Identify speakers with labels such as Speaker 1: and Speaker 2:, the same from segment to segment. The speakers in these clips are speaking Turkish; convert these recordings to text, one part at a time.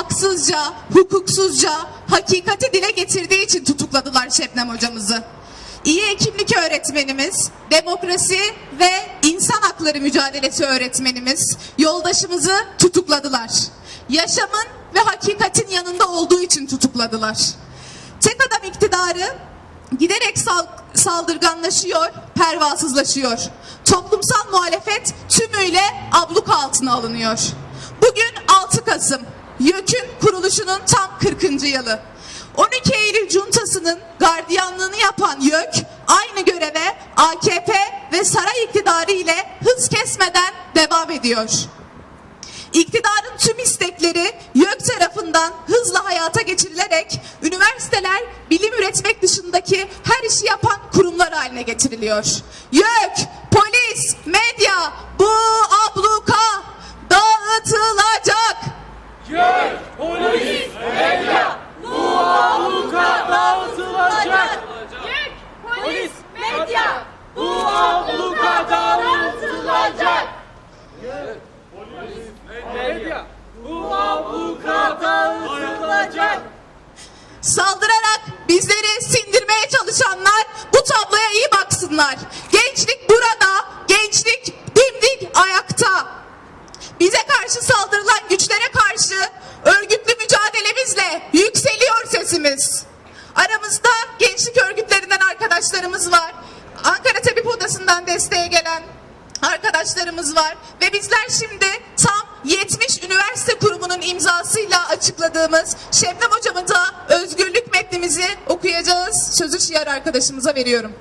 Speaker 1: haksızca, hukuksuzca hakikati dile getirdiği için tutukladılar Şebnem hocamızı. İyi hekimlik öğretmenimiz, demokrasi ve insan hakları mücadelesi öğretmenimiz, yoldaşımızı tutukladılar. Yaşamın ve hakikatin yanında olduğu için tutukladılar. Tek adam iktidarı giderek sal- saldırganlaşıyor, pervasızlaşıyor. Toplumsal muhalefet tümüyle abluka altına alınıyor. Bugün 6 Kasım, YÖK'ün kuruluşunun tam 40. yılı. 12 Eylül Cuntası'nın gardiyanlığını yapan YÖK aynı göreve AKP ve saray iktidarı ile hız kesmeden devam ediyor. İktidarın tüm istekleri YÖK tarafından hızla hayata geçirilerek üniversiteler bilim üretmek dışındaki her işi yapan kurumlar haline getiriliyor. YÖK, Saldırarak bizleri sindirmeye çalışanlar bu tabloya iyi baksınlar. Gençlik burada, gençlik dimdik ayakta. Bize karşı saldırılan güçlere karşı örgütlü mücadelemizle yükseliyor sesimiz. Aramızda gençlik örgütlerinden arkadaşlarımız var. Ankara Tabip Odası'ndan desteğe gelen arkadaşlarımız var ve bizler şimdi tam 70 üniversite kurumunun imzasıyla açıkladığımız Şebnem hocamıza özgürlük metnimizi okuyacağız. Sözü Şiar arkadaşımıza veriyorum.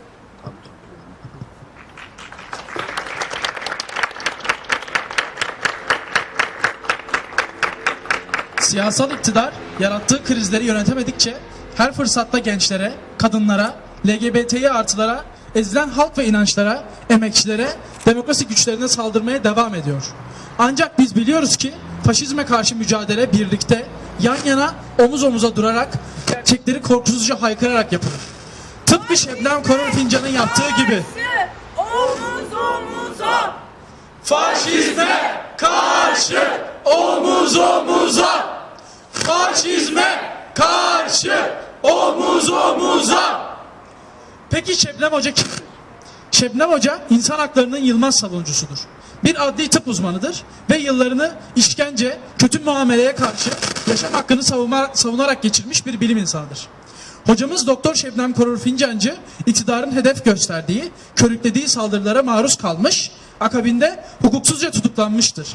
Speaker 2: Siyasal iktidar yarattığı krizleri yönetemedikçe her fırsatta gençlere, kadınlara, LGBTİ artılara, ezilen halk ve inançlara, emekçilere, demokrasi güçlerine saldırmaya devam ediyor. Ancak biz biliyoruz ki faşizme karşı mücadele birlikte, yan yana, omuz omuza durarak, gerçekleri korkusuzca haykırarak yapılır. Tıpkı Şebnem Korur Fincan'ın yaptığı gibi.
Speaker 3: Omuz omuza.
Speaker 2: Faşizme karşı omuz omuza. Faşizme karşı omuz omuza. Peki Şebnem Hoca kim? Şebnem Hoca insan haklarının yılmaz savunucusudur. Bir adli tıp uzmanıdır ve yıllarını işkence, kötü muameleye karşı yaşam hakkını savunma, savunarak geçirmiş bir bilim insanıdır. Hocamız Doktor Şebnem Korur Fincancı iktidarın hedef gösterdiği, körüklediği saldırılara maruz kalmış, akabinde hukuksuzca tutuklanmıştır.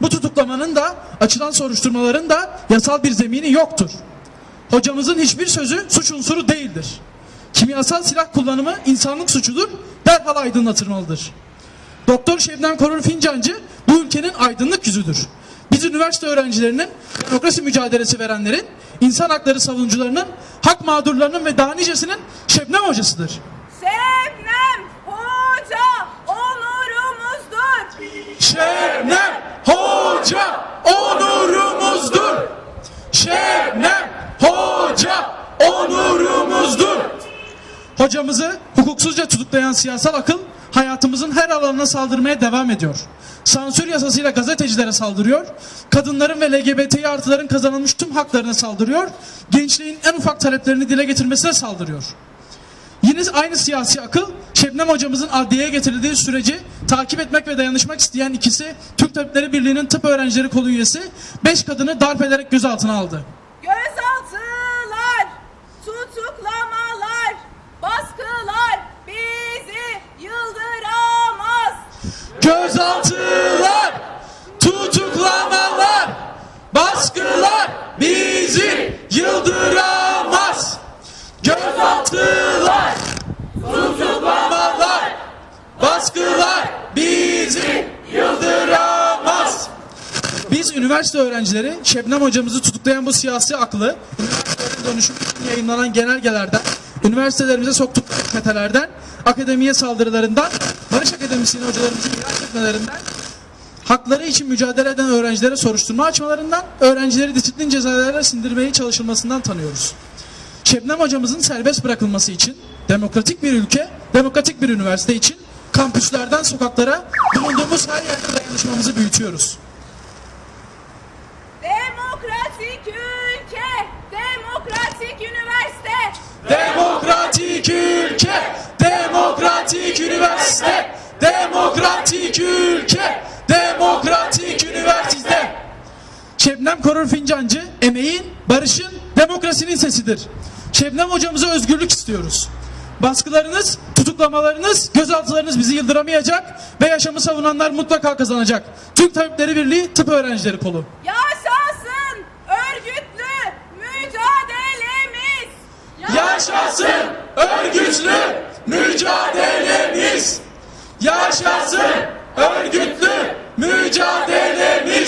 Speaker 2: Bu tutuklamanın da açılan soruşturmaların da yasal bir zemini yoktur. Hocamızın hiçbir sözü suç unsuru değildir. Kimyasal silah kullanımı insanlık suçudur, derhal aydınlatılmalıdır. Doktor Şebnem Korur Fincancı bu ülkenin aydınlık yüzüdür. Biz üniversite öğrencilerinin, demokrasi mücadelesi verenlerin, insan hakları savunucularının, hak mağdurlarının ve daha nicesinin Şebnem hocasıdır.
Speaker 3: Şebnem Hoca onurumuzdur.
Speaker 2: Şebnem Hoca onurumuzdur. Şebnem Hoca onurumuzdur. Hocamızı hukuksuzca tutuklayan siyasal akıl hayatımızın her alanına saldırmaya devam ediyor. Sansür yasasıyla gazetecilere saldırıyor, kadınların ve LGBT artıların kazanılmış tüm haklarına saldırıyor, gençliğin en ufak taleplerini dile getirmesine saldırıyor. Yine aynı siyasi akıl Şebnem hocamızın adliyeye getirildiği süreci takip etmek ve dayanışmak isteyen ikisi Türk Tabipleri Birliği'nin tıp öğrencileri kolu üyesi 5 kadını darp ederek gözaltına aldı.
Speaker 3: Gözaltılar, tutuklamalar, baskılar bizi yıldıramaz.
Speaker 2: Gözaltılar, tutuklamalar, baskılar bizi yıldıramaz. Gözaltılar, tutuklamalar, baskılar bizi yıldıramaz. Biz üniversite öğrencileri Şebnem hocamızı tutuklayan bu siyasi aklı dönüşüm yayınlanan genelgelerden, üniversitelerimize soktukları çetelerden, akademiye saldırılarından, Barış Akademisi'nin hocalarımızın ihraç etmelerinden, hakları için mücadele eden öğrencilere soruşturma açmalarından, öğrencileri disiplin cezalarıyla sindirmeye çalışılmasından tanıyoruz. Şebnem hocamızın serbest bırakılması için demokratik bir ülke, demokratik bir üniversite için kampüslerden sokaklara bulunduğumuz her yerde dayanışmamızı büyütüyoruz. Şebnem Korur Fincancı, emeğin, barışın, demokrasinin sesidir. Şebnem hocamıza özgürlük istiyoruz. Baskılarınız, tutuklamalarınız, gözaltılarınız bizi yıldıramayacak ve yaşamı savunanlar mutlaka kazanacak. Türk Tabipleri Birliği Tıp Öğrencileri Kolu.
Speaker 3: Yaşasın örgütlü mücadelemiz.
Speaker 2: Yaşasın örgütlü mücadelemiz. Yaşasın örgütlü mücadelemiz.